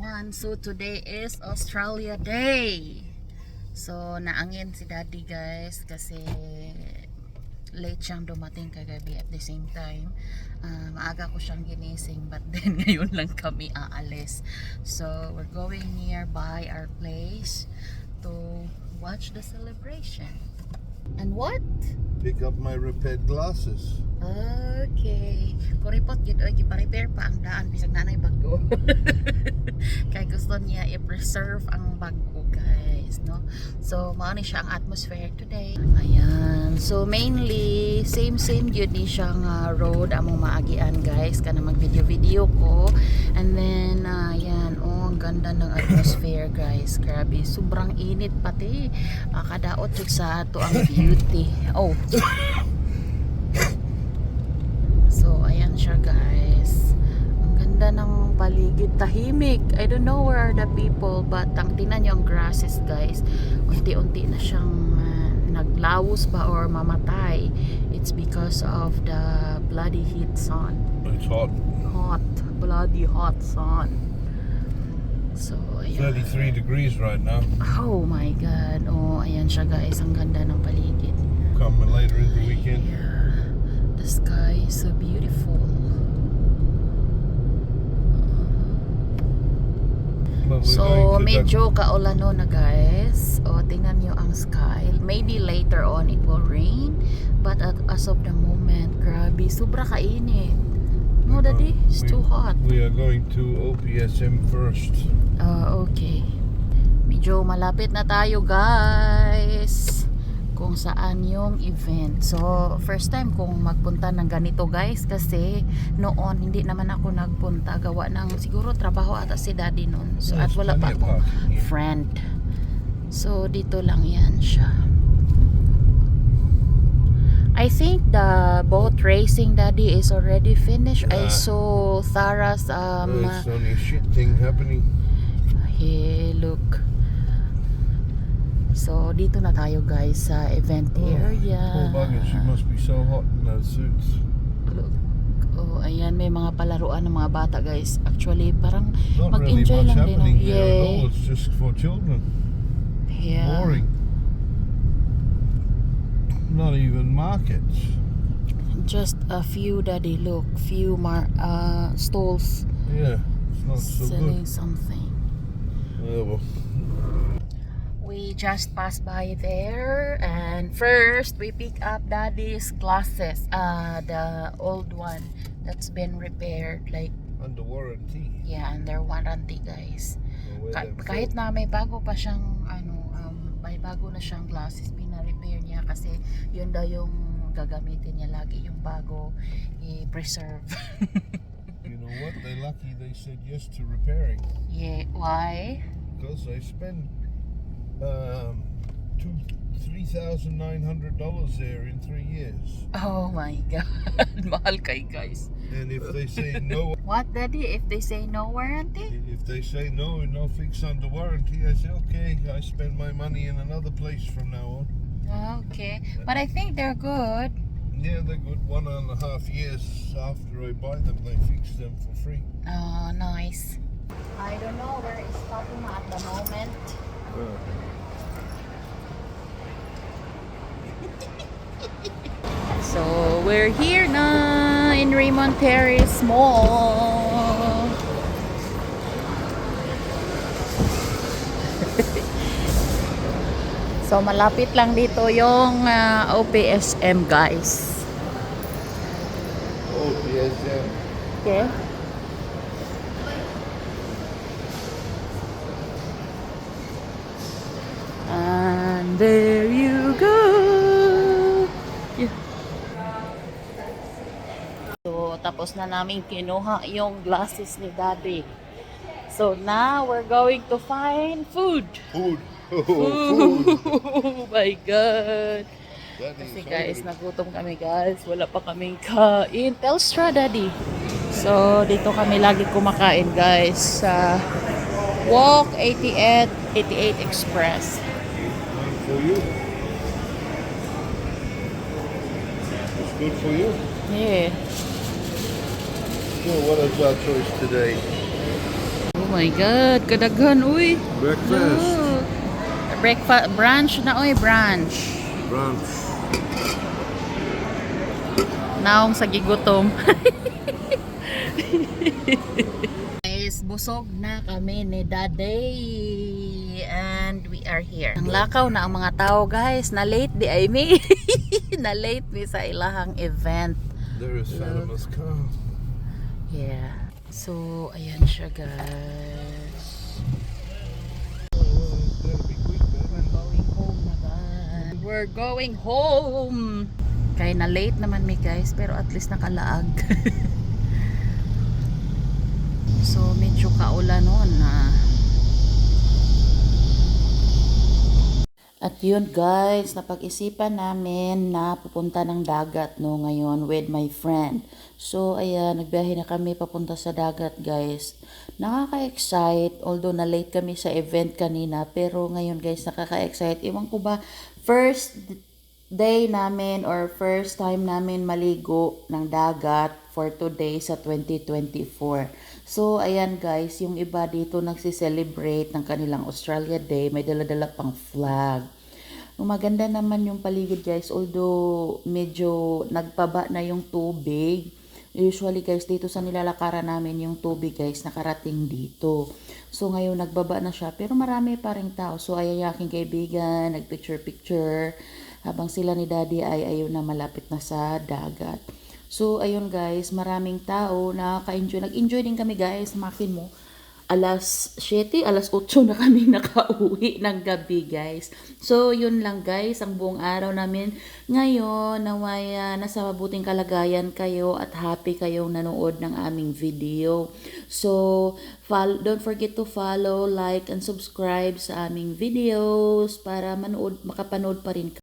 everyone. So today is Australia Day. So naangin si Daddy guys kasi late siyang dumating kagabi at the same time ah, maaga ko siyang ginising but then ngayon lang kami aalis so we're going nearby our place to watch the celebration and what? Pick up my repaired glasses. Okay. Kuripot gid oy gipa-repair pa ang daan bisag nanay bago. Kay gusto niya i-preserve ang bago guys, no? So mao ni siya ang atmosphere today. Ayan. So mainly same same gyud ni siyang ah, road among maagian guys kana mag-video video ko. And then ah, ayan, oh ang ganda ng atmosphere guys. Grabe, sobrang init pati. Ah, kadaot sa ato ang beauty. Oh. So, ayan siya guys. Ang ganda ng paligid. Tahimik. I don't know where are the people but ang tinan nyo ang grasses guys. Unti-unti na siyang uh, naglawos ba or mamatay. It's because of the bloody heat sun. It's hot. Hot. Bloody hot sun. So, ayan. 33 degrees right now. Oh my God. Oh, ayan siya guys. Ang ganda ng paligid. Coming later in the weekend. Yeah, the sky is so beautiful. So, medyo kaulano na guys. O, tingnan nyo ang sky. Maybe later on it will rain. But at, as of the moment, grabe, sobra kainit. No, We- daddy? It's we- too hot. We are going to OPSM first. Ah, okay. Medyo malapit na tayo guys kung saan yung event. So, first time kong magpunta ng ganito guys kasi noon hindi naman ako nagpunta gawa ng siguro trabaho ata si daddy noon. So, at wala pa akong friend. So, dito lang yan siya. I think the boat racing daddy is already finished. I Yeah. saw Thara's um There's only a shit thing happening. Hey, look. So, dito na tayo guys sa event area. Poor she must be so hot in those suits. Look. Oh, ayan, may mga palaruan ng mga bata guys. Actually, parang really mag-enjoy much lang din. oh. at Yeah. all. It's just for children. Yeah. Boring. Not even markets. Just a few daddy, look. Few mar uh, stalls Yeah, it's not so selling good. something. Yeah, well, We just passed by there and first we pick up daddy's glasses. Uh, the old one that's been repaired. Like, under warranty. yeah, under warranty guys. Where Ka- kahit na may bago pa siyang ano um, may bago na siyang glasses pina-repair niya kasi yun daw yung gagamitin niya lagi yung bago i-preserve You know what? They're lucky they said yes to repairing yeah why because they spend um, two, three thousand nine hundred dollars there in three years. oh my god mahal kay guys And if they say no, what daddy if they say no warranty if they say no, no fix under warranty, I say okay. I spend my money in another place from now on. okay but I think they're good Yeah, they're good. One and a half years after I buy them, they fix them for free. oh nice I don't know where is we're here na in Raymond Terrace Mall. so, malapit lang dito yung ah, OPSM, guys. Yeah. Okay. And there tapos na namin kinuha yung glasses ni Daddy. So, now we're going to find food. Food. Oh, food. Oh my God. Is Kasi guys, hungry. nagutom kami guys. Wala pa kaming kain. Telstra, daddy. So, dito kami lagi kumakain guys sa Walk 88, 88 Express. For you. It's good for you. Yeah. So what is our choice today? my God, kadaghan, uy. Breakfast. Oh. Breakfast, brunch na, uy, brunch. Brunch. Naong sa gigutom. Guys, busog na kami ni Daday. And we are here. Ang lakaw na ang mga tao, guys. Na late di ay mi. na late mi sa ilahang event. There is Fatima's car. Yeah. So, ayan siya, guys. We're going home. Kaya na late naman mi, guys. Pero at least nakalaag. so, medyo kaulan noon na. At yun guys, napag-isipan namin na pupunta ng dagat no ngayon with my friend. So ayan, nagbiyahe na kami papunta sa dagat guys. Nakaka-excite, although na late kami sa event kanina, pero ngayon guys, nakaka-excite. Iwan ko ba, first day namin or first time namin maligo ng dagat for today sa 2024. So, ayan guys, yung iba dito nagsiselebrate ng kanilang Australia Day, may dala-dala pang flag. Maganda naman yung paligid guys, although medyo nagpaba na yung tubig. Usually guys, dito sa nilalakaran namin yung tubig guys, nakarating dito. So ngayon nagbaba na siya, pero marami pa rin tao. So ay aking kaibigan, nagpicture-picture, habang sila ni daddy ay ayun na malapit na sa dagat. So, ayun guys, maraming tao nakaka-enjoy. Nag-enjoy din kami guys, makin mo. Alas 7, alas 8 na kami nakauwi ng gabi guys. So, yun lang guys, ang buong araw namin. Ngayon, naway ah, nasa mabuting kalagayan kayo at happy kayong nanood ng aming video. So, fol- don't forget to follow, like, and subscribe sa aming videos para manood, makapanood pa rin